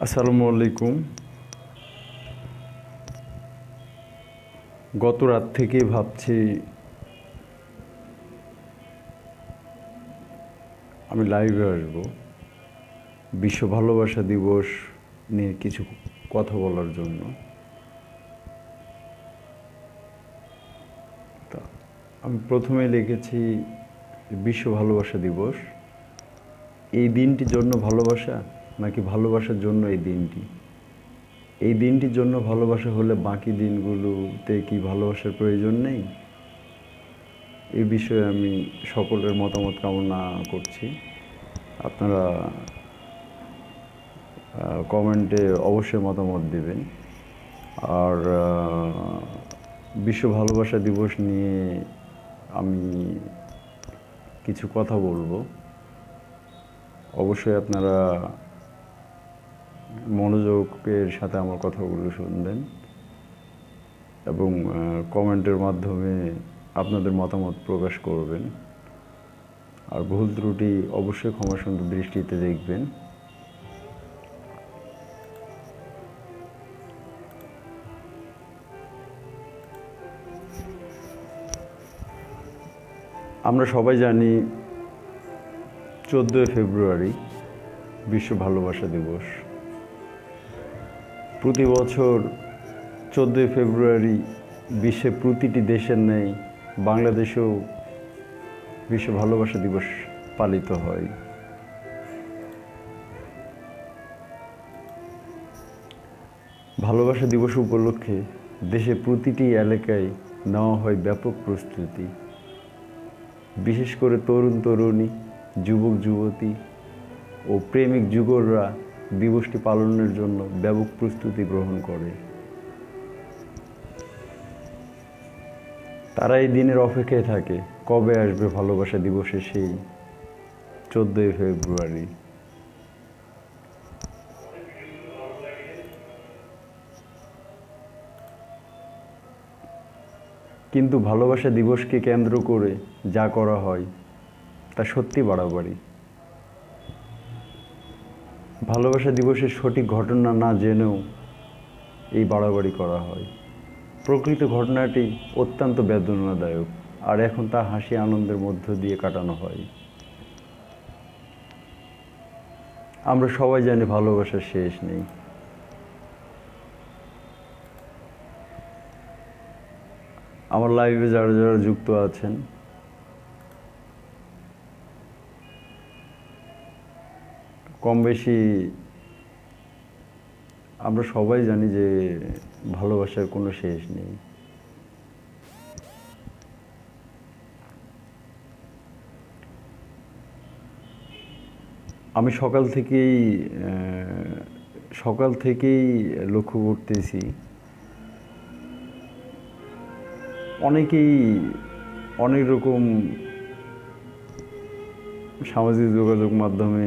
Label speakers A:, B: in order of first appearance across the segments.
A: আসসালামু আলাইকুম। গত রাত থেকে ভাবছি আমি লাইভে আসব। বিশ্ব ভালোবাসা দিবস নিয়ে কিছু কথা বলার জন্য। তা, আমি প্রথমে লিখেছি বিশ্ব ভালোবাসা দিবস। এই দিনটির জন্য ভালোবাসা? নাকি ভালোবাসার জন্য এই দিনটি। এই দিনটির জন্য ভালোবাসা হলে বাকি দিনগুলোতে কি ভালোবাসার প্রয়োজন নেই? এ বিষয়ে আমি সকলের মতামত কামনা করছি। আপনারা কমেন্টে অবশ্যই মতামত দেবেন। আর বিশ্ব ভালোবাসা দিবস নিয়ে আমি কিছু কথা বলব। অবশ্যই আপনারা মনোযোগের সাথে আমার কথাগুলো শুনবেন এবং কমেন্টের মাধ্যমে আপনাদের মতামত প্রকাশ করবেন। আর ভুল ত্রুটি অবশ্যই ক্ষমা সুন্দর দৃষ্টিতে দেখবেন। আমরা সবাই জানি চোদ্দোই ফেব্রুয়ারি বিশ্ব ভালোবাসা দিবস। প্রতি বছর চোদ্দোই ফেব্রুয়ারি বিশ্বের প্রতিটি দেশের নেই বাংলাদেশেও বিশ্ব ভালোবাসা দিবস পালিত হয়। ভালোবাসা দিবস উপলক্ষে দেশের প্রতিটি এলাকায় নেওয়া হয় ব্যাপক প্রস্তুতি। বিশেষ করে তরুণ তরুণী যুবক যুবতী ও প্রেমিক যুগলরা দিবসটি পালনের জন্য ব্যাপক প্রস্তুতি গ্রহণ করে। তারা এই দিনের অপেক্ষায় থাকে, কবে আসবে ভালোবাসা দিবসে সেই চোদ্দোই ফেব্রুয়ারি। কিন্তু ভালোবাসা দিবসকে কেন্দ্র করে যা করা হয়, তা সত্যি বাড়াবাড়ি। ভালোবাসা দিবসের সঠিক ঘটনা না জেনেও এই বাড়াবাড়ি করা হয়। প্রকৃত ঘটনাটি অত্যন্ত বেদনাদায়ক, আর এখন তা হাসি আনন্দের মধ্য দিয়ে কাটানো হয়। আমরা সবাই জানি ভালোবাসার শেষ নেই। আমার লাইভে যারা যারা যুক্ত আছেন কম বেশি আমরা সবাই জানি যে ভালোবাসার কোনো শেষ নেই। আমি সকাল থেকেই সকাল থেকেই লক্ষ্য করতেছি। অনেকেই অনেক রকম সামাজিক যোগাযোগ মাধ্যমে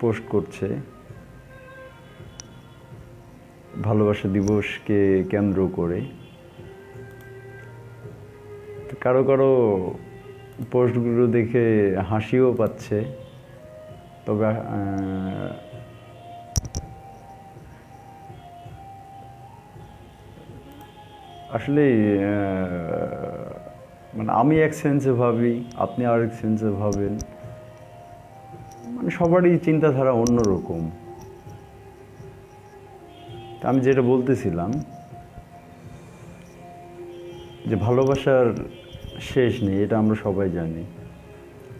A: পোস্ট করছে, ভালোবাসা দিবসকে কেন্দ্র করে। কারও কারও পোস্টগুলো দেখে হাসিও পাচ্ছে, তবে আসলে মানে আমি এক সেন্সে ভাবি, আপনি আরেক সেন্সে ভাবেন। সবারই চিন্তাধারা অন্যরকম। আমি যেটা বলতেছিলাম, যে ভালোবাসার শেষ নেই, এটা আমরা সবাই জানি।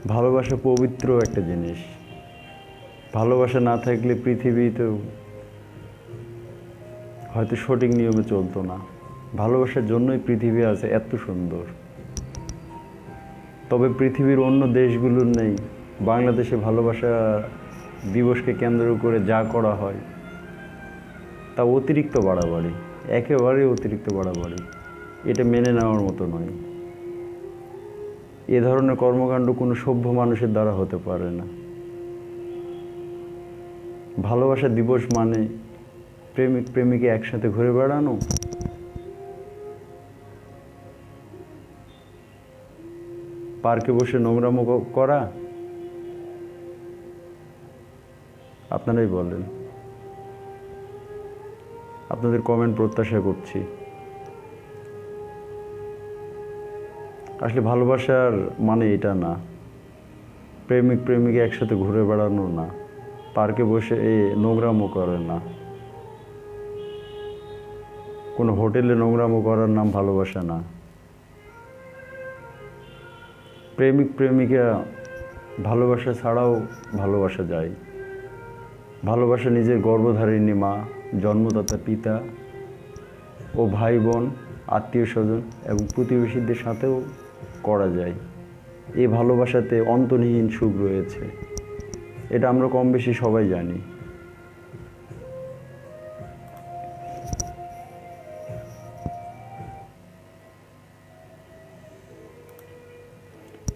A: ভালোবাসা পবিত্র একটা জিনিস। ভালোবাসা না থাকলে পৃথিবীতেও হয়তো সঠিক নিয়মে চলতো না। ভালোবাসার জন্যই পৃথিবী আছে এত সুন্দর। তবে পৃথিবীর অন্য দেশগুলোর নেই। বাংলাদেশে ভালোবাসা দিবসকে কেন্দ্র করে যা করা হয়, তা অতিরিক্ত বাড়াবাড়ি, একেবারে অতিরিক্ত বাড়াবাড়ি। এটা মেনে নেওয়ার মতো নয়। এ ধরনের কর্মকাণ্ড কোনো সভ্য মানুষের দ্বারা হতে পারে না। ভালোবাসা দিবস মানে প্রেমিক, প্রেমিকে একসাথে ঘুরে বেড়ানো? পার্কে বসে নোংরামো করা? আপনারাই বলেন আপনাদের কমেন্ট প্রত্যাশা করছি। আসলে ভালোবাসার মানে এটা না। প্রেমিক প্রেমিকা একসাথে ঘুরে বেড়ানো না। পার্কে বসে এ নোংরামো করে না। কোনো হোটেলে নোংরামো করার নাম ভালোবাসা না। প্রেমিক প্রেমিকা ভালোবাসা ছাড়াও ভালোবাসা যায়। ভালোবাসা নিজের গর্ভধারিণী মা, জন্মদাতা পিতা ও ভাই বোন, আত্মীয় স্বজন এবং প্রতিবেশীদের সাথেও করা যায়। এই ভালোবাসাতে অন্তহীন সুখ রয়েছে। এটা আমরা কম বেশি সবাই জানি।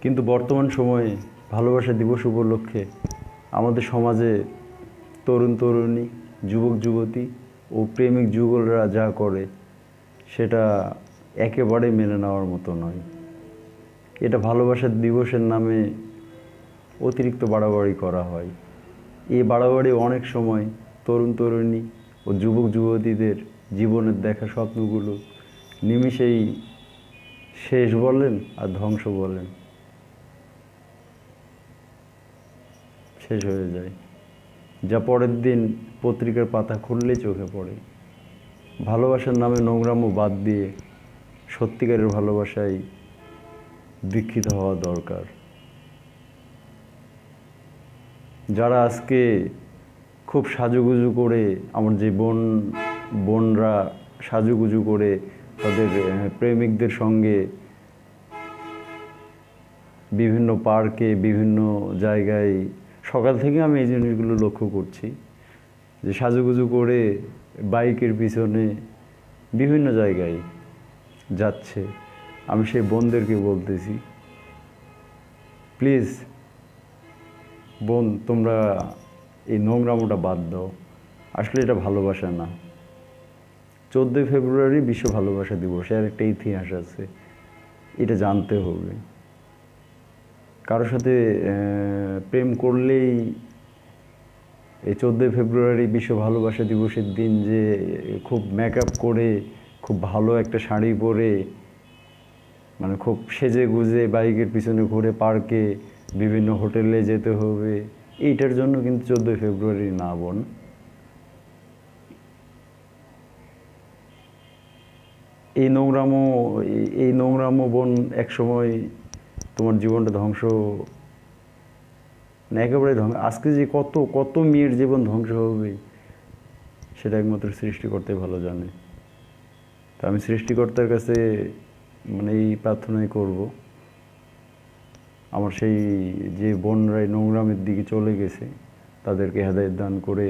A: কিন্তু বর্তমান সময়ে ভালোবাসা দিবস উপলক্ষে আমাদের সমাজে তরুণ তরুণী, যুবক যুবতী ও প্রেমিক যুগলরা যা করে, সেটা একেবারে মেনে নেওয়ার মতো নয়। এটা ভালোবাসার দিবসের নামে অতিরিক্ত বাড়াবাড়ি করা হয়। এই বাড়াবাড়ি অনেক সময় তরুণ তরুণী ও যুবক যুবতীদের জীবনের দেখা স্বপ্নগুলো নিমিষেই শেষ বলেন আর ধ্বংস বলেন। শেষ হয়ে যায়। যা পরের দিন পত্রিকার পাতা খুললেই চোখে পড়ে। ভালোবাসার নামে নোংরামো বাদ দিয়ে সত্যিকারের ভালোবাসায় দীক্ষিত হওয়া দরকার। যারা আজকে খুব সাজুগুজু করে আমার যে বোন, বোনরা সাজুগুজু করে তাদের প্রেমিকদের সঙ্গে বিভিন্ন পার্কে, বিভিন্ন জায়গায় সকাল থেকে আমি এই জিনিসগুলো লক্ষ্য করছি যে সাজুগুজু করে বাইকের পিছনে বিভিন্ন জায়গায় যাচ্ছে। আমি সেই বোনদেরকে বলতেছি, প্লিজ, বোন, তোমরা এই নোংরামোটা বাদ দাও। আসলে এটা ভালোবাসা না। চোদ্দোই ফেব্রুয়ারি বিশ্ব ভালোবাসা দিবস, এর একটা ইতিহাস আছে। এটা জানতে হবে। কারোর সাথে প্রেম করলেই এই চোদ্দোই ফেব্রুয়ারি বিশ্ব ভালোবাসা দিবসের দিন যে খুব মেকআপ করে, খুব ভালো একটা শাড়ি পরে মানে খুব সেজে গুজে বাইকের পিছনে ঘুরে পার্কে বিভিন্ন হোটেলে যেতে হবে, এইটার জন্য কিন্তু চোদ্দোই ফেব্রুয়ারি না, বোন। এই নোংরামো এই- নোংরামো বোন একসময় তোমার জীবনটা ধ্বংস মানে একেবারে ধ্বংস। আজকে যে কত কত মেয়ের জীবন ধ্বংস হবে, সেটা একমাত্র সৃষ্টিকর্তাই ভালো জানে। তা আমি সৃষ্টিকর্তার কাছে মানে এই প্রার্থনাই করব। আমার সেই যে বনরাই নোংরামের দিকে চলে গেছে, তাদেরকে হেদায়ত দান করে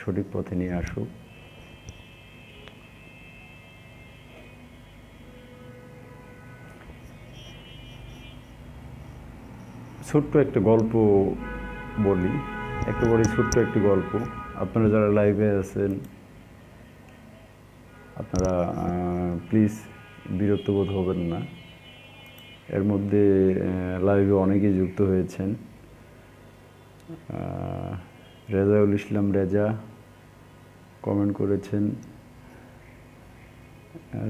A: সঠিক পথে নিয়ে আসুক। ছোট্ট একটা গল্প বলি। একেবারে ছোট্ট একটি গল্প। আপনারা যারা লাইভে আছেন, আপনারা প্লিজ বিরক্ত বোধ হবেন না। এর মধ্যে লাইভে অনেকেই যুক্ত হয়েছেন। রেজাউল ইসলাম রেজা কমেন্ট করেছেন।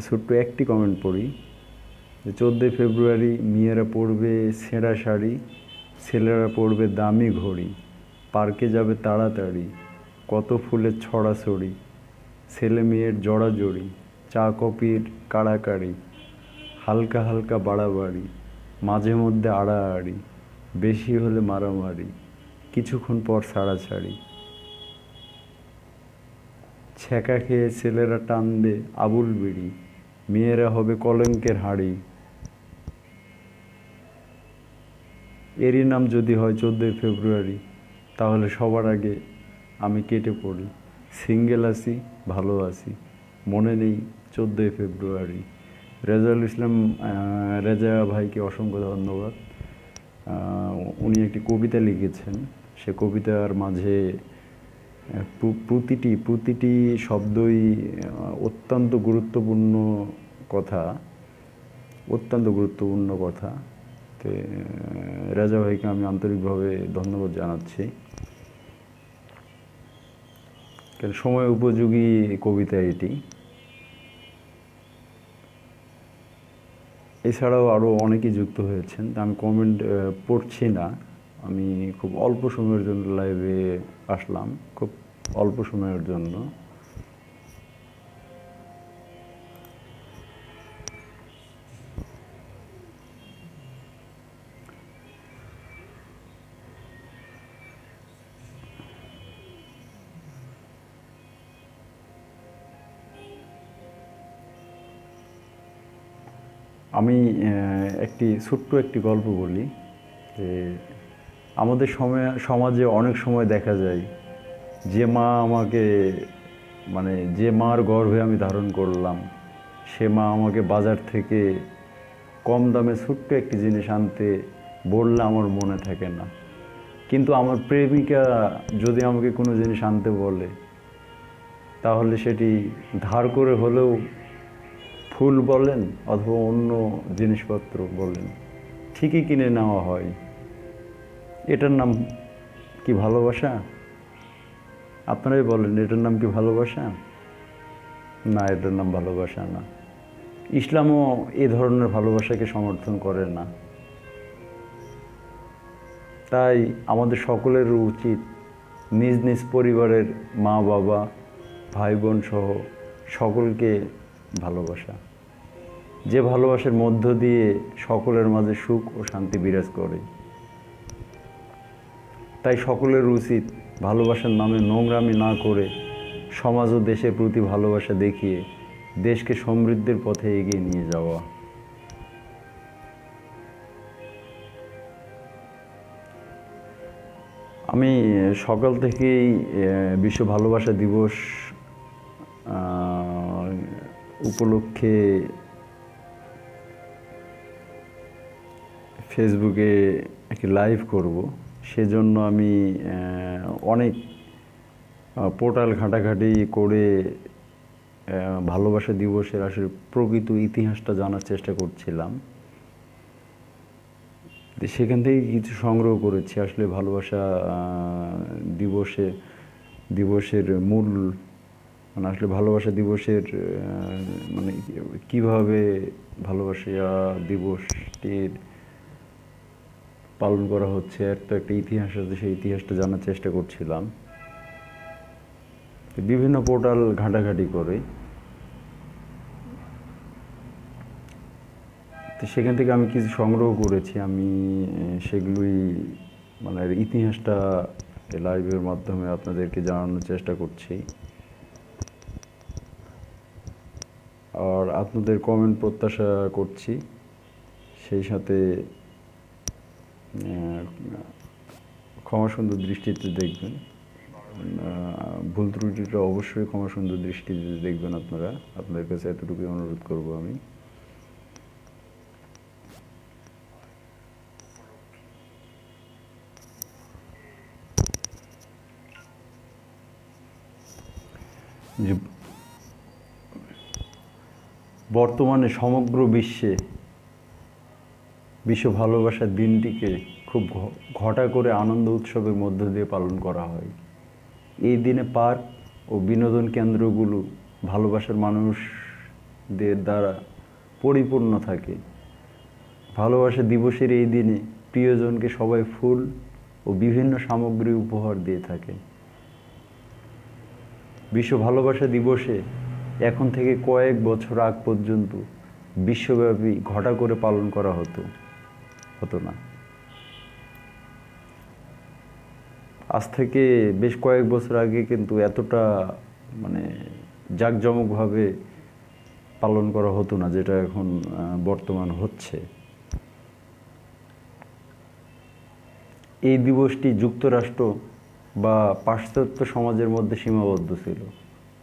A: ছোট্ট একটি কমেন্ট পড়ি যে, চোদ্দোই ফেব্রুয়ারি মেয়েরা পড়বে সেরা শাড়ি। ছেলেরা পড়বে দামি ঘড়ি, পার্কে যাবে তাড়াতাড়ি, কত ফুলের ছড়াছড়ি, ছেলে মেয়ের জড়াজড়ি, চা কপির কাড়াকাড়ি, হালকা হালকা বাড়াবাড়ি, মাঝে মধ্যে আড়াআড়ি, বেশি হলে মারামারি, কিছুক্ষণ পর ছাড়াছাড়ি। ছ্যাঁকা খেয়ে ছেলেরা টানবে আবুল বিড়ি, মেয়েরা হবে কলঙ্কের হাড়ি। এরই নাম যদি হয় চোদ্দোই ফেব্রুয়ারি, তাহলে সবার আগে আমি কেটে পড়ি। সিঙ্গেল আছি, ভালো আছি। মনে নেই চোদ্দোই ফেব্রুয়ারি। রেজাউল ইসলাম রেজা ভাইকে অসংখ্য ধন্যবাদ। উনি একটি কবিতা লিখেছেন। সে কবিতার মাঝে প্রতিটি প্রতিটি শব্দই অত্যন্ত গুরুত্বপূর্ণ কথা। অত্যন্ত গুরুত্বপূর্ণ কথা। তো রাজা ভাইকে আমি আন্তরিকভাবে ধন্যবাদ জানাচ্ছি। সময় উপযোগী কবিতা এটি। এছাড়াও আরও অনেকেই যুক্ত হয়েছেন আমি কমেন্ট পড়ছি না। আমি খুব অল্প সময়ের জন্য লাইভে আসলাম, খুব অল্প সময়ের জন্য। আমি একটি ছোট্ট একটি গল্প বলি যে আমাদের সময়, সমাজে অনেক সময় দেখা যায় যে মা আমাকে মানে যে মার গর্ভে আমি ধারণ করলাম, সে মা আমাকে বাজার থেকে কম দামে ছোট্ট একটি জিনিস আনতে বললে আমার মনে থাকে না। কিন্তু আমার প্রেমিকা যদি আমাকে কোনো জিনিস আনতে বলে, তাহলে সেটি ধার করে হলেও ফুল বলেন অথবা অন্য জিনিসপত্র বলেন, ঠিকই কিনে নেওয়া হয়। এটার নাম কি ভালোবাসা? আপনারাই বলেন, এটার নাম কি ভালোবাসা? না, এটার নাম ভালোবাসা না। ইসলামও এ ধরনের ভালোবাসাকে সমর্থন করে না। তাই আমাদের সকলের উচিত নিজ নিজ পরিবারের মা বাবা ভাই বোন সহ সকলকে ভালোবাসা। যে ভালোবাসার মধ্য দিয়ে সকলের মাঝে সুখ ও শান্তি বিরাজ করে। তাই সকলের উচিত ভালোবাসার নামে নোংরামি না করে সমাজ ও দেশের প্রতি ভালোবাসা দেখিয়ে দেশকে সমৃদ্ধির পথে এগিয়ে নিয়ে যাওয়া। আমি সকাল থেকেই বিশ্ব ভালোবাসা দিবস উপলক্ষে ফেসবুকে একটি লাইভ করব। সেজন্য আমি অনেক পোর্টাল ঘাঁটাঘাঁটি করে ভালোবাসা দিবসের আসলে প্রকৃত ইতিহাসটা জানার চেষ্টা করছিলাম। সেখান থেকে কিছু সংগ্রহ করেছি। আসলে ভালোবাসা দিবসে, দিবসের মূল মানে আসলে ভালোবাসা দিবসের মানে কীভাবে ভালোবাসা দিবসটির পালন করা হচ্ছে, এর তো একটা ইতিহাস আছে, সেই ইতিহাসটা জানার চেষ্টা করছিলাম। বিভিন্ন পোর্টাল ঘাঁটাঘাঁটি করে। তো সেখান থেকে আমি কিছু সংগ্রহ করেছি, আমি সেগুলোই মানে ইতিহাসটা লাইভের মাধ্যমে আপনাদেরকে জানানোর চেষ্টা করছি। আর আপনাদের কমেন্ট প্রত্যাশা করছি। সেই সাথে ক্ষমা সুন্দর দৃষ্টিতে দেখবেন। ভুল ত্রুটিটা অবশ্যই ক্ষমা সুন্দর দৃষ্টিতে দেখবেন আপনারা। আপনাদের কাছে এতটুকুই অনুরোধ করব আমি। যে বর্তমানে সমগ্র বিশ্বে বিশ্ব ভালোবাসার দিনটিকে খুব ঘটা করে আনন্দ উৎসবের মধ্য দিয়ে পালন করা হয়। এই দিনে পার্ক ও বিনোদন কেন্দ্রগুলো ভালোবাসার মানুষদের দ্বারা পরিপূর্ণ থাকে। ভালোবাসা দিবসের এই দিনে প্রিয়জনকে সবাই ফুল ও বিভিন্ন সামগ্রী উপহার দিয়ে থাকে। বিশ্ব ভালোবাসা দিবসে এখন থেকে কয়েক বছর আগ পর্যন্ত বিশ্বব্যাপী ঘটা করে পালন করা হতো হতো না। আজ থেকে বেশ কয়েক বছর আগে কিন্তু এতটা মানে জাঁকজমকভাবে পালন করা হতো না, যেটা এখন বর্তমান হচ্ছে। এই দিবসটি যুক্তরাষ্ট্র বা পাশ্চাত্য সমাজের মধ্যে সীমাবদ্ধ ছিল।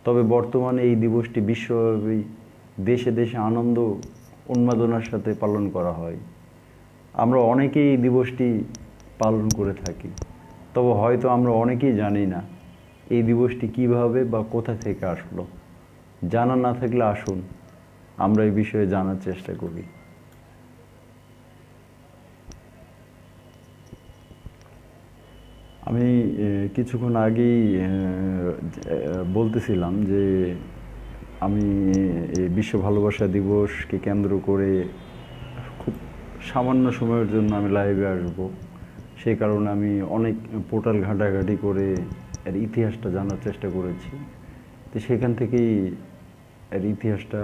A: তবে বর্তমানে এই দিবসটি বিশ্বব্যাপী দেশে দেশে আনন্দ উন্মাদনার সাথে পালন করা হয়। আমরা অনেকেই এই দিবসটি পালন করে থাকি। তবে হয়তো আমরা অনেকেই জানি না এই দিবসটি কীভাবে বা কোথা থেকে আসলো। জানা না থাকলে আসুন, আমরা এই বিষয়ে জানার চেষ্টা করি। আমি কিছুক্ষণ আগেই বলতেছিলাম যে আমি এই বিশ্ব ভালোবাসা দিবসকে কেন্দ্র করে খুব সামান্য সময়ের জন্য আমি লাইভে আসব। সেই কারণে আমি অনেক পোর্টাল ঘাঁটাঘাঁটি করে এর ইতিহাসটা জানার চেষ্টা করেছি। তো সেখান থেকেই এর ইতিহাসটা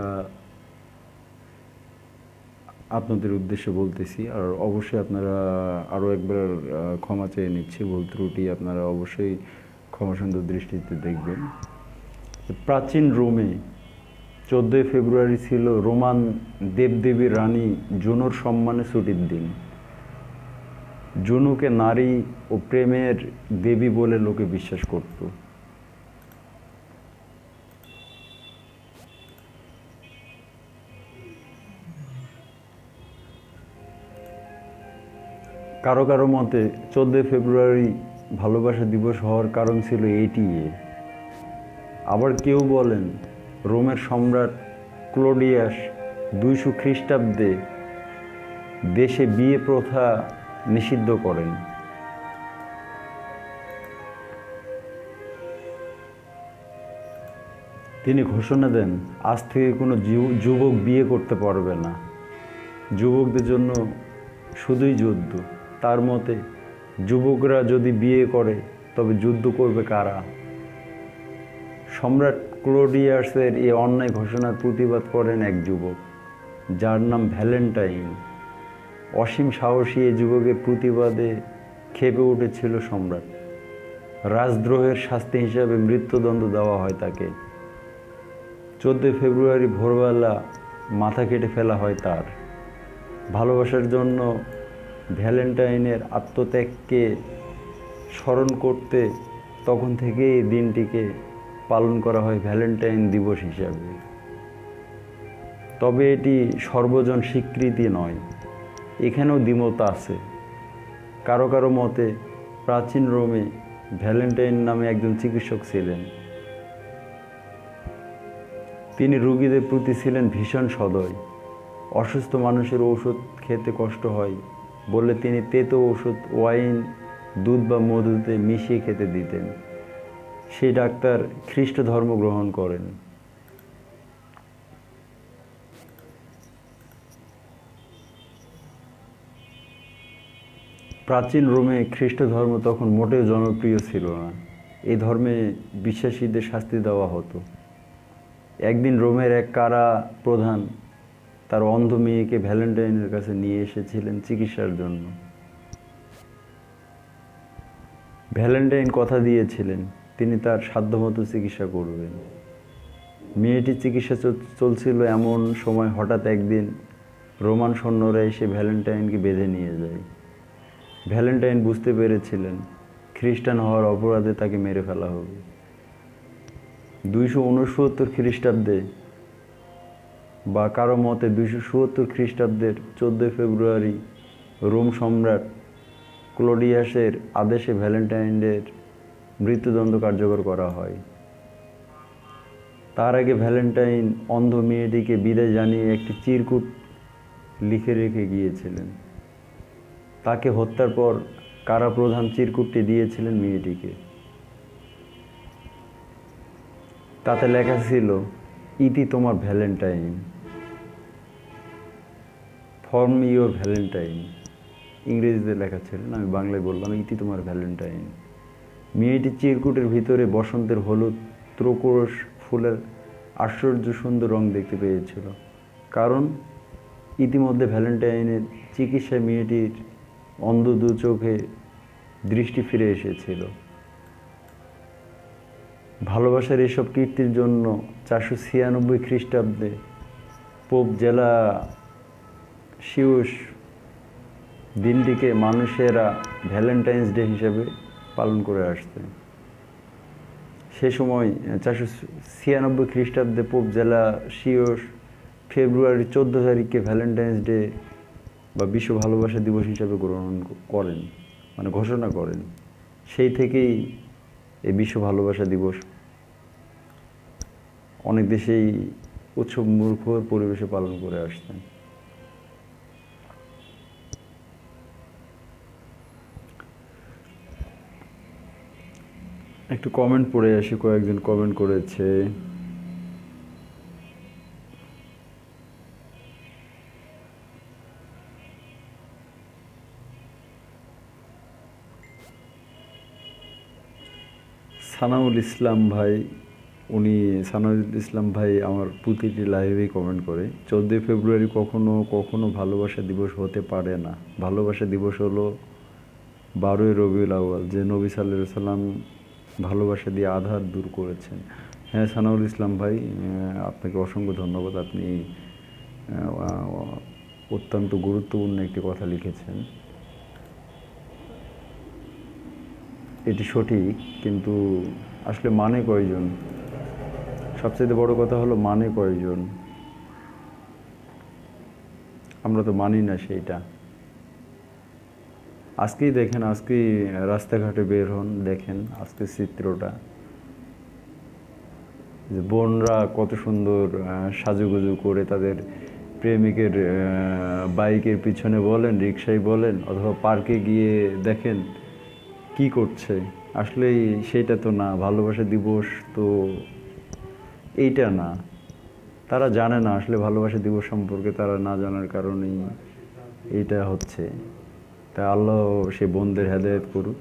A: আপনাদের উদ্দেশ্যে বলতেছি, আর অবশ্যই আপনারা আরও একবার ক্ষমা চেয়ে নিচ্ছি। ভুল ত্রুটি আপনারা অবশ্যই ক্ষমা সুন্দর দৃষ্টিতে দেখবেন। প্রাচীন রোমে চোদ্দোই ফেব্রুয়ারি ছিল রোমান দেবদেবীর রানী জুনোর সম্মানে ছুটির দিন। জুনুকে নারী ও প্রেমের দেবী বলে লোকে বিশ্বাস করত। কারও কারও মতে চোদ্দোই ফেব্রুয়ারি ভালোবাসা দিবস হওয়ার কারণ ছিল এটি আবার কেউ বলেন, রোমের সম্রাট ক্লোডিয়াস দুইশো খ্রিস্টাব্দে দেশে বিয়ে প্রথা নিষিদ্ধ করেন। তিনি ঘোষণা দেন, আজ থেকে কোনো যুবক বিয়ে করতে পারবে না। যুবকদের জন্য শুধুই যুদ্ধ। তার মতে, যুবকরা যদি বিয়ে করে, তবে যুদ্ধ করবে কারা? সম্রাট ক্লোডিয়াসের এই অন্যায় ঘোষণার প্রতিবাদ করেন এক যুবক, যার নাম ভ্যালেন্টাইন। অসীম সাহসী এই যুবকের প্রতিবাদে খেপে উঠেছিল সম্রাট। রাজদ্রোহের শাস্তি হিসাবে মৃত্যুদণ্ড দেওয়া হয় তাকে। চোদ্দোই ফেব্রুয়ারি ভোরবেলা মাথা কেটে ফেলা হয় তার। ভালোবাসার জন্য ভ্যালেন্টাইনের আত্মত্যাগকে স্মরণ করতে তখন থেকে এই দিনটিকে পালন করা হয় ভ্যালেন্টাইন দিবস হিসাবে। তবে এটি সর্বজন স্বীকৃতি নয়, এখানেও দ্বিমত আছে। কারও কারও মতে প্রাচীন রোমে ভ্যালেন্টাইন নামে একজন চিকিৎসক ছিলেন। তিনি রুগীদের প্রতি ছিলেন ভীষণ সদয়, অসুস্থ মানুষের ঔষধ খেতে কষ্ট হয় বলে তিনি তেতো ঔষধ ওয়াইন, দুধ বা মধুতে মিশিয়ে খেতে দিতেন। সেই ডাক্তার খ্রিস্ট ধর্ম গ্রহণ করেন। প্রাচীন রোমে খ্রিস্ট ধর্ম তখন মোটেও জনপ্রিয় ছিল না। এই ধর্মে বিশ্বাসীদের শাস্তি দেওয়া হতো। একদিন রোমের এক কারা প্রধান তার অন্ধ মেয়েকে ভ্যালেন্টাইনের কাছে নিয়ে এসেছিলেন চিকিৎসার জন্য। ভ্যালেন্টাইন কথা দিয়েছিলেন, তিনি তার সাধ্যমতো চিকিৎসা করবেন। মেয়েটির চিকিৎসা চল- চলছিল এমন সময় হঠাৎ একদিন রোমান সৈন্যরা এসে ভ্যালেন্টাইনকে বেঁধে নিয়ে যায়। ভ্যালেন্টাইন বুঝতে পেরেছিলেন খ্রিস্টান হওয়ার অপরাধে তাকে মেরে ফেলা হবে। দুইশো উনসত্তর খ্রিস্টাব্দে বা কারও মতে দুইশো সত্তর খ্রিস্টাব্দের চোদ্দোই ফেব্রুয়ারি রোম সম্রাট ক্লোডিয়াসের আদেশে ভ্যালেন্টাইনের মৃত্যুদণ্ড কার্যকর করা হয়। তার আগে ভ্যালেন্টাইন অন্ধ মেয়েটিকে বিদায় জানিয়ে একটি চিরকুট লিখে রেখে গিয়েছিলেন। তাকে হত্যার পর কারা প্রধান চিরকুটটি দিয়েছিলেন মেয়েটিকে? তাতে লেখা ছিল, ইতি তোমার ভ্যালেন্টাইন। ফর্ম ইওর ভ্যালেন্টাইন ইংরেজিতে লেখা ছিল না, আমি বাংলায় বললাম ইতি তোমার ভ্যালেন্টাইন মেয়েটি চিরকুটের ভিতরে বসন্তের হলুদ, ত্রকোরস ফুলের আশ্চর্য সুন্দর রং দেখতে পেয়েছিল। কারণ ইতিমধ্যে ভ্যালেন্টাইনের চিকিৎসায় মেয়েটির অন্ধ দু চোখে দৃষ্টি ফিরে এসেছিল। ভালোবাসার এসব কীর্তির জন্য চারশো ছিয়ানব্বই খ্রিস্টাব্দে পোপ জেলা শিউস দিনটিকে মানুষেরা ভ্যালেন্টাইন্স ডে হিসেবে পালন করে আসতেন সে সময় চারশো ছিয়ানব্বই খ্রিস্টাব্দে পোপ জেলা শিওস ফেব্রুয়ারি চোদ্দ তারিখকে ভ্যালেন্টাইন্স ডে বা বিশ্ব ভালোবাসা দিবস হিসাবে গ্রহণ করেন মানে ঘোষণা করেন। সেই থেকেই এই বিশ্ব ভালোবাসা দিবস অনেক দেশেই উৎসব মুখর পরিবেশে পালন করে আসতেন একটু কমেন্ট পড়ে আসি, কয়েকজন কমেন্ট করেছে। সানাউল ইসলাম ভাই, উনি সানাউল ইসলাম ভাই আমার প্রতিটি লাইভেই কমেন্ট করে, চোদ্দোই ফেব্রুয়ারি কখনো কখনো ভালোবাসা দিবস হতে পারে না। ভালোবাসা দিবস হলো বারোই রবিউল আউয়াল, যে নবী সাল্লাহ সাল্লাম ভালোবাসা দিয়ে আধার দূর করেছেন। হ্যাঁ সানাউল ইসলাম ভাই আপনাকে অসংখ্য ধন্যবাদ। আপনি অত্যন্ত গুরুত্বপূর্ণ একটি কথা লিখেছেন। এটি সঠিক, কিন্তু আসলে মানে কয়জন? সবচেয়ে বড় কথা হলো মানে কয়জন? আমরা তো মানি না সেইটা। আজকেই দেখেন, আজকেই রাস্তাঘাটে বের হন, দেখেন আজকে চিত্রটা। যে বোনরা কত সুন্দর সাজুগুজু করে তাদের প্রেমিকের বাইকের পিছনে বলেন রিক্সায় বলেন, অথবা পার্কে গিয়ে দেখেন কি করছে। আসলে সেটা তো না, ভালোবাসা দিবস তো এইটা না। তারা জানে না, আসলে ভালোবাসা দিবস সম্পর্কে তারা না জানার কারণেই এইটা হচ্ছে। তা আল্লাহ সে বোনদের হেদায়ত করুক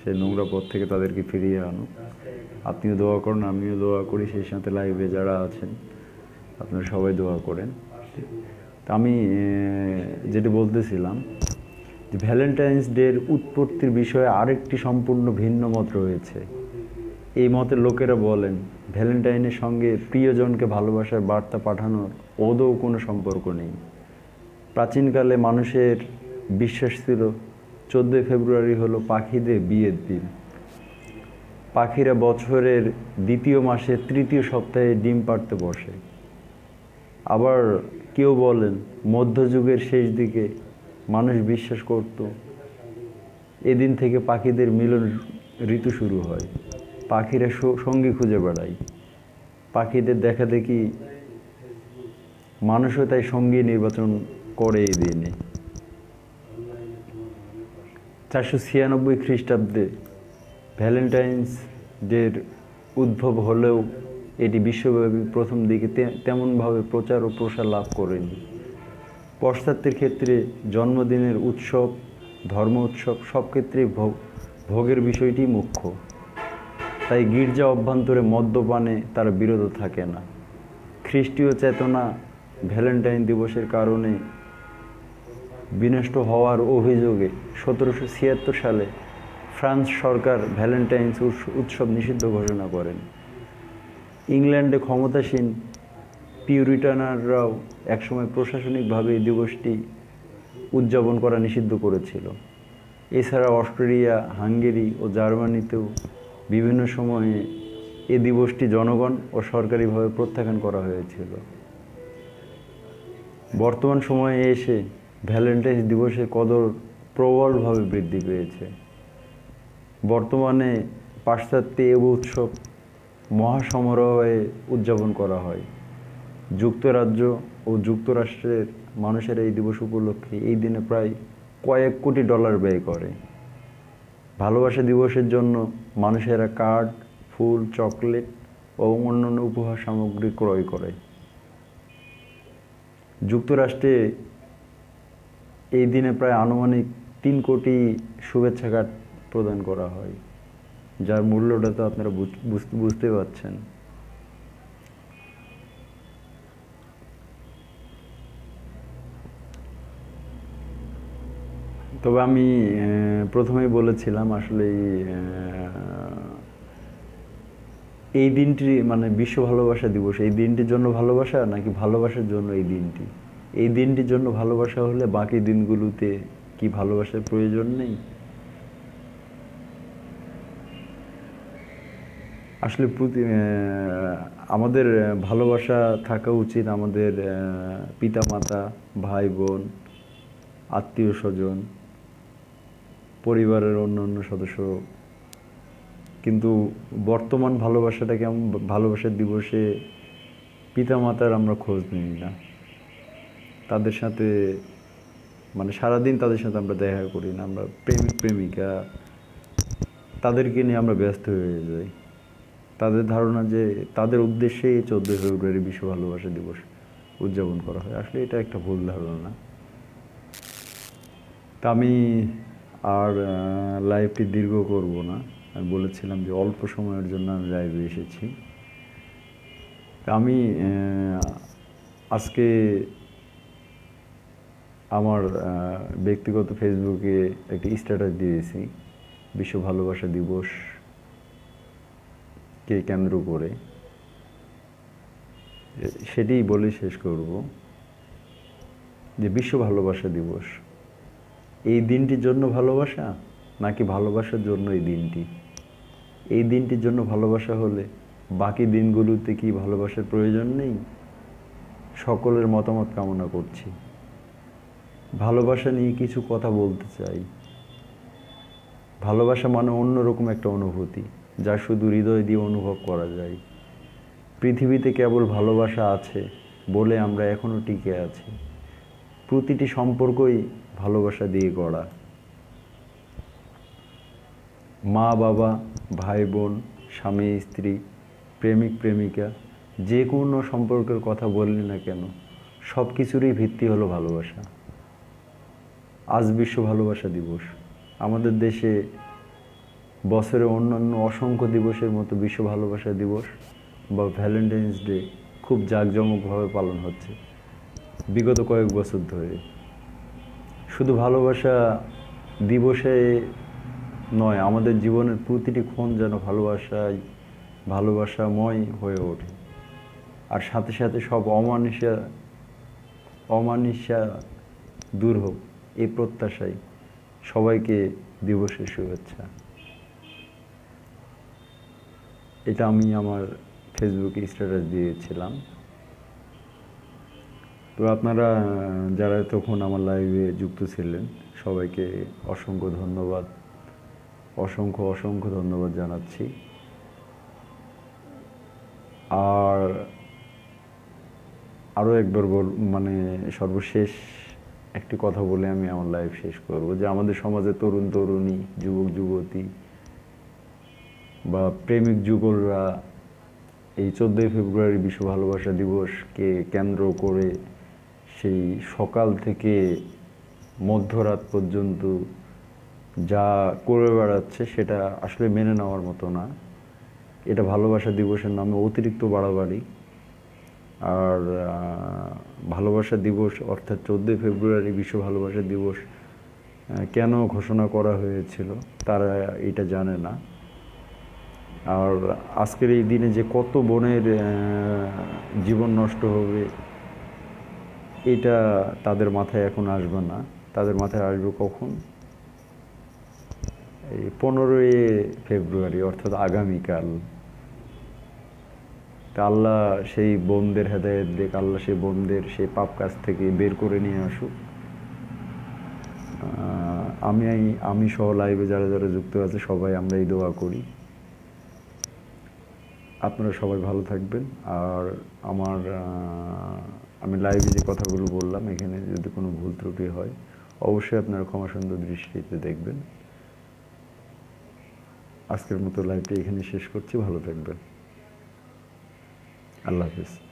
A: সেই নোংরা পথ থেকে তাদেরকে ফিরিয়ে আনুক। আপনিও দোয়া করুন, আমিও দোয়া করি, সেই সাথে লাইভে যারা আছেন, আপনারা সবাই দোয়া করেন। তা আমি যেটা বলতেছিলাম, যে ভ্যালেন্টাইন্স ডের উৎপত্তির বিষয়ে আরেকটি সম্পূর্ণ ভিন্ন মত রয়েছে। এই মতের লোকেরা বলেন ভ্যালেন্টাইনের সঙ্গে প্রিয়জনকে ভালোবাসার বার্তা পাঠানোর ওদৌ কোনো সম্পর্ক নেই। প্রাচীনকালে মানুষের বিশ্বাস ছিল, চোদ্দোই ফেব্রুয়ারি হলো পাখিদের বিয়ের দিন। পাখিরা বছরের দ্বিতীয় মাসে তৃতীয় সপ্তাহে ডিম পাড়তে বসে। আবার কেউ বলেন, মধ্যযুগের শেষ দিকে মানুষ বিশ্বাস করত, এদিন থেকে পাখিদের মিলন ঋতু শুরু হয়। পাখিরা সঙ্গী খুঁজে বেড়ায়। পাখিদের দেখা দেখি মানুষও তাই সঙ্গী নির্বাচন করে এই দিনে। চারশো ছিয়ানব্বই খ্রিস্টাব্দে ভ্যালেন্টাইন্স ডের উদ্ভব হলেও এটি বিশ্বব্যাপী প্রথম দিকে তেমনভাবে প্রচার ও প্রসার লাভ করেনি। পাশ্চাত্যের ক্ষেত্রে জন্মদিনের উৎসব, ধর্ম উৎসব সব ক্ষেত্রেই ভোগ- ভোগের বিষয়টি মুখ্য। তাই গির্জা অভ্যন্তরে মদ্যপানে তারা বিরত থাকে না। খ্রিস্টীয় চেতনা ভ্যালেন্টাইন দিবসের কারণে বিনষ্ট হওয়ার অভিযোগে সতেরোশো ছিয়াত্তর সালে ফ্রান্স সরকার ভ্যালেন্টাইন্স উৎস- উৎসব নিষিদ্ধ ঘোষণা করেন। ইংল্যান্ডে ক্ষমতাসীন পিউরিটানাররাও একসময় প্রশাসনিকভাবে এই দিবসটি উদযাপন করা নিষিদ্ধ করেছিল। এছাড়া অস্ট্রেলিয়া, হাঙ্গেরি ও জার্মানিতেও বিভিন্ন সময়ে এ দিবসটি জনগণ ও সরকারিভাবে প্রত্যাখ্যান করা হয়েছিল। বর্তমান সময়ে এসে ভ্যালেন্টাইন্স দিবসের কদর প্রবলভাবে বৃদ্ধি পেয়েছে। বর্তমানে পাশ্চাত্যে এ উৎসব মহাসমারোহে উদযাপন করা হয়। যুক্তরাজ্য ও যুক্তরাষ্ট্রের মানুষের এই দিবস উপলক্ষে এই দিনে প্রায় কয়েক কোটি ডলার ব্যয় করে। ভালোবাসা দিবসের জন্য মানুষেরা কার্ড, ফুল, চকলেট ও অন্যান্য উপহার সামগ্রী ক্রয় করে। যুক্তরাষ্ট্রে এই দিনে প্রায় আনুমানিক তিন কোটি শুভেচ্ছা কার্ড প্রদান করা হয়, যার মূল্যটা তো আপনারা বুঝ- বুঝ- বুঝতে পারছেন। তবে আমি প্রথমেই বলেছিলাম আসলে এই দিনটি মানে বিশ্ব ভালোবাসা দিবস, এই দিনটির জন্য ভালোবাসা নাকি ভালোবাসার জন্য এই দিনটি? এই দিনটির জন্য ভালোবাসা হলে বাকি দিনগুলোতে কি ভালোবাসার প্রয়োজন নেই? আসলে প্রতি আমাদের ভালোবাসা থাকা উচিত আমাদের পিতা মাতা ভাই বোন আত্মীয় স্বজন পরিবারের অন্য অন্য সদস্য। কিন্তু বর্তমান ভালোবাসাটা কেমন ভালোবাসার দিবসে পিতামাতার আমরা খোঁজ নিই না। তাদের সাথে মানে সারাদিন তাদের সাথে আমরা দেখা করি না, আমরা প্রেমিক, প্রেমিকা। তাদেরকে নিয়ে আমরা ব্যস্ত হয়ে যাই। তাদের ধারণা যে তাদের উদ্দেশ্যে চোদ্দোই ফেব্রুয়ারি বিশ্ব ভালোবাসা দিবস উদযাপন করা হয়। আসলে এটা একটা ভুল ধারণা। তা আমি আর লাইভটি দীর্ঘ করব না। আমি বলেছিলাম যে অল্প সময়ের জন্য আমি লাইভে এসেছি। আমি আজকে আমার ব্যক্তিগত ফেসবুকে একটি স্ট্যাটাস দিয়েছি। বিশ্ব ভালোবাসা দিবস কে কেন্দ্র করে। সেটিই বলে শেষ করব যে বিশ্ব ভালোবাসা দিবস এই দিনটির জন্য ভালোবাসা নাকি ভালোবাসার জন্য এই দিনটি? এই দিনটির জন্য ভালোবাসা হলে বাকি দিনগুলোতে কি ভালোবাসার প্রয়োজন নেই? সকলের মতামত কামনা করছি। ভালোবাসা নিয়ে কিছু কথা বলতে চাই। ভালোবাসা মানে অন্যরকম একটা অনুভূতি, যা শুধু হৃদয় দিয়ে অনুভব করা যায়। পৃথিবীতে কেবল ভালোবাসা আছে বলে আমরা এখনও টিকে আছি। প্রতিটি সম্পর্কই ভালোবাসা দিয়ে গড়া। মা, বাবা, ভাই, বোন, স্বামী, স্ত্রী, প্রেমিক, প্রেমিকা, যে কোনো সম্পর্কের কথা বললি না কেন সব কিছুরই ভিত্তি হলো ভালোবাসা। আজ বিশ্ব ভালোবাসা দিবস। আমাদের দেশে বছরে অন্যান্য অসংখ্য দিবসের মতো বিশ্ব ভালোবাসা দিবস বা ভ্যালেন্টাইন্স ডে খুব জাঁকজমকভাবে পালন হচ্ছে। বিগত কয়েক বছর ধরে। শুধু ভালোবাসা দিবসে নয়, আমাদের জীবনের প্রতিটি ক্ষণ যেন ভালোবাসায়, ভালোবাসাময় হয়ে ওঠে। আর সাথে সাথে সব অমানুষা অমানুষা দূর হোক। এই প্রত্যাশায় সবাইকে দিবসের শুভেচ্ছা। এটা আমি আমার ফেসবুকে স্ট্যাটাস দিয়েছিলাম। তো আপনারা, যারা তখন আমার লাইভে যুক্ত ছিলেন, সবাইকে অসংখ্য ধন্যবাদ। অসংখ্য অসংখ্য ধন্যবাদ জানাচ্ছি। আর আরও একবার বল মানে সর্বশেষ একটি কথা বলে আমি আমার লাইফ শেষ করব, যে আমাদের সমাজে তরুণ তরুণী, যুবক যুবতী বা প্রেমিক যুগলরা এই চোদ্দোই ফেব্রুয়ারি বিশ্ব ভালোবাসা দিবসকে কেন্দ্র করে সেই সকাল থেকে মধ্যরাত পর্যন্ত যা করে বেড়াচ্ছে সেটা আসলে মেনে নেওয়ার মতো না। এটা ভালোবাসা দিবসের নামে অতিরিক্ত বাড়াবাড়ি। আর ভালোবাসা দিবস, অর্থাৎ চোদ্দোই ফেব্রুয়ারি বিশ্ব ভালোবাসা দিবস কেন ঘোষণা করা হয়েছিল তারা এটা জানে না। আর আজকের এই দিনে যে কত বোনের জীবন নষ্ট হবে, এটা তাদের মাথায় এখন আসবে না। তাদের মাথায় আসবে কখন? এই পনেরোই ফেব্রুয়ারি, অর্থাৎ আগামীকাল। আল্লাহ সেই বোনদের হেদায়ত দেখ আল্লাহ সেই বোনদের সেই পাপ কাজ থেকে বের করে নিয়ে আসুক। আমি আমি সহ লাইভে যারা যারা যুক্ত আছে, সবাই আমরা এই দোয়া করি। আপনারা সবাই ভালো থাকবেন। আর আমার আমি লাইভে যে কথাগুলো বললাম, এখানে যদি কোনো ভুল ত্রুটি হয়, অবশ্যই আপনারা ক্ষমা সুন্দর দৃষ্টিতে দেখবেন। আজকের মতো লাইভটি এখানে শেষ করছি। ভালো থাকবেন। আল্লাহ হাফিজ।